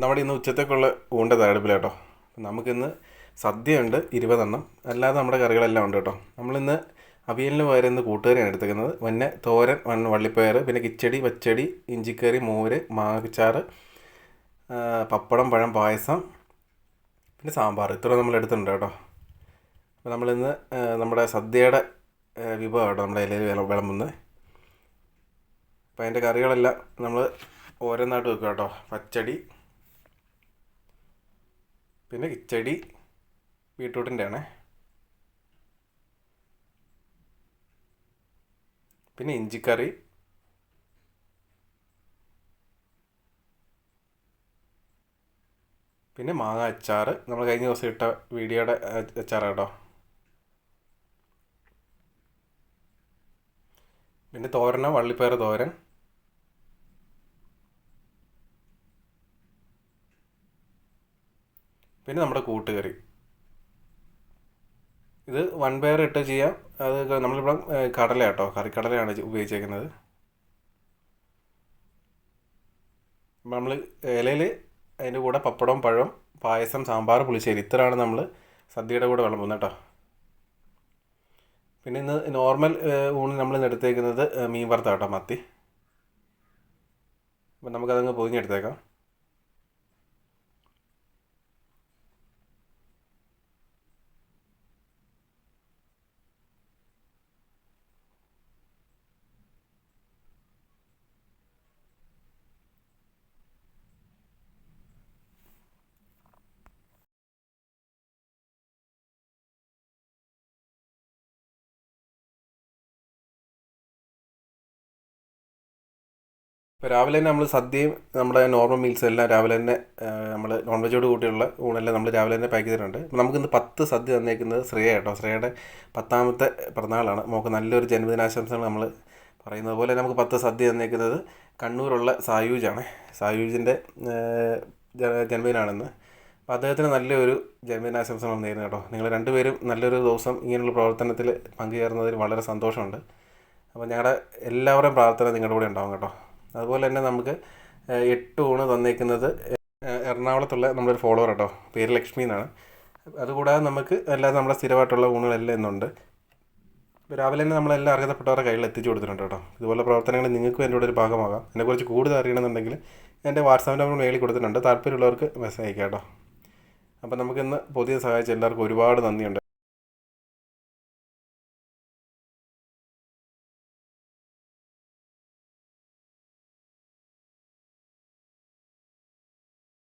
നമ്മുടെ ഇന്ന് ഉച്ചത്തേക്കുള്ള ഊണ്ട തയ്യാറെടുപ്പില്ല കേട്ടോ. നമുക്കിന്ന് സദ്യയുണ്ട് ഇരുപതെണ്ണം. അല്ലാതെ നമ്മുടെ കറികളെല്ലാം ഉണ്ട് കേട്ടോ. നമ്മളിന്ന് അവിയലിന് പകരം ഇന്ന് കൂട്ടുകറിയാണ് എടുത്തേക്കുന്നത് പിന്നെ തോരൻ വൺ വള്ളിപ്പയർ പിന്നെ കിച്ചടി പച്ചടി ഇഞ്ചിക്കറി മോര് മാങ്ങച്ചാറ് പപ്പടം പഴം പായസം പിന്നെ സാമ്പാർ. ഇത്ര നമ്മൾ എടുത്തിട്ടുണ്ട് കേട്ടോ. അപ്പോൾ നമ്മളിന്ന് നമ്മുടെ സദ്യയുടെ വിഭവം കേട്ടോ നമ്മുടെ ഇലയിൽ വിളമ്പുന്നത്. അപ്പോൾ അതിന്റെ കറികളെല്ലാം നമ്മൾ ഓരോന്നായിട്ട് വെക്കുക കേട്ടോ. പച്ചടി പിന്നെ കിച്ചടി ബീട്രൂട്ടിന്റെ ആണ് പിന്നെ ഇഞ്ചിക്കറി. പിന്നെ മാങ്ങ അച്ചാർ നമ്മൾ കഴിഞ്ഞ ദിവസം ഇട്ട വീഡിയോയുടെ അച്ചാറാണ് കേട്ടോ പിന്നെ തോരന വള്ളിപ്പയർ തോരൻ. പിന്നെ നമ്മുടെ കൂട്ടുകറി. ഇത് വൺ പെയർ ഇട്ട് ചെയ്യാം. അത് നമ്മളിവിടെ ഏഹ്, കടല കേട്ടോ കറിക്കടലയാണ് ഉപയോഗിച്ചേക്കുന്നത്. നമ്മൾ ഇലയിൽ അതിന്റെ കൂടെ പപ്പടം പഴം പായസം സാമ്പാർ പുളിശ്ശേരി ഇത്രയാണ് നമ്മൾ സദ്യയുടെ കൂടെ വിളമ്പുന്നത് കേട്ടോ. പിന്നെ ഇന്ന് നോർമൽ ഊണ് നമ്മൾ ഇന്ന് എടുത്തേക്കുന്നത് മീൻ വറുത്ത കേട്ടോ മത്തി. അപ്പം നമുക്കതങ്ങ് പൊതിഞ്ഞെടുത്തേക്കാം ഇപ്പോൾ രാവിലെ തന്നെ നമ്മൾ സദ്യയും നമ്മുടെ നോർമൽ മീൽസ് എല്ലാം രാവിലെ തന്നെ നമ്മൾ നോൺ വെജോട് കൂട്ടിയുള്ള ഊണെല്ലാം നമ്മൾ രാവിലെ തന്നെ പാക്ക് ചെയ്തിട്ടുണ്ട്. നമുക്കിന്ന് പത്ത് സദ്യ തന്നേക്കുന്നത് ശ്രേയ കേട്ടോ. ശ്രേയയുടെ പത്താമത്തെ പിറന്നാളാണ്. നമുക്ക് നല്ലൊരു ജന്മദിനാശംസകൾ നമ്മൾ പറയുന്നത് പോലെ നമുക്ക് പത്ത് സദ്യ തന്നേക്കുന്നത് കണ്ണൂരുള്ള സായൂജാണ്. സായൂജിന്റെ ജന്മദിനാണെന്ന്. അപ്പോൾ അദ്ദേഹത്തിന് നല്ലൊരു ജന്മദിനാശംസകൾ നേരുന്നു കേട്ടോ. നിങ്ങൾ രണ്ടുപേരും നല്ലൊരു ദിവസം ഇങ്ങനെയുള്ള പ്രവർത്തനത്തിൽ പങ്കുചേർന്നതിൽ വളരെ സന്തോഷമുണ്ട്. അപ്പോൾ ഞങ്ങളുടെ എല്ലാവരുടെയും പ്രാർത്ഥന നിങ്ങളുടെ കൂടെ ഉണ്ടാവും കേട്ടോ. അതുപോലെ തന്നെ നമുക്ക് എട്ട് ഊണ് തന്നേക്കുന്നത് എറണാകുളത്തുള്ള നമ്മുടെ ഒരു ഫോളോവർ കേട്ടോ പേര് ലക്ഷ്മി എന്നാണ്. അതുകൂടാതെ നമുക്ക് അല്ലാതെ നമ്മുടെ സ്ഥിരമായിട്ടുള്ള ഊണുകളെല്ലാം ഇന്നുണ്ട്. രാവിലെ തന്നെ നമ്മളെല്ലാം അർഹതപ്പെട്ടവരുടെ കയ്യിൽ എത്തിച്ചു കൊടുത്തിട്ടുണ്ട് കേട്ടോ. ഇതുപോലെ പ്രവർത്തനങ്ങൾ നിങ്ങൾക്കും എന്റെ കൂടെ ഒരു ഭാഗമാകാം. എന്നെക്കുറിച്ച് കൂടുതൽ അറിയണമെന്നുണ്ടെങ്കിൽ എന്റെ വാട്സാപ്പ് നമ്പർ മേളിൽ കൊടുത്തിട്ടുണ്ട്. താല്പര്യമുള്ളവർക്ക് മെസ്സേജ് അയക്കാം കേട്ടോ. അപ്പോൾ നമുക്കിന്ന് പുതിയ സഹായിച്ച എല്ലാവർക്കും ഒരുപാട് നന്ദിയുണ്ട്.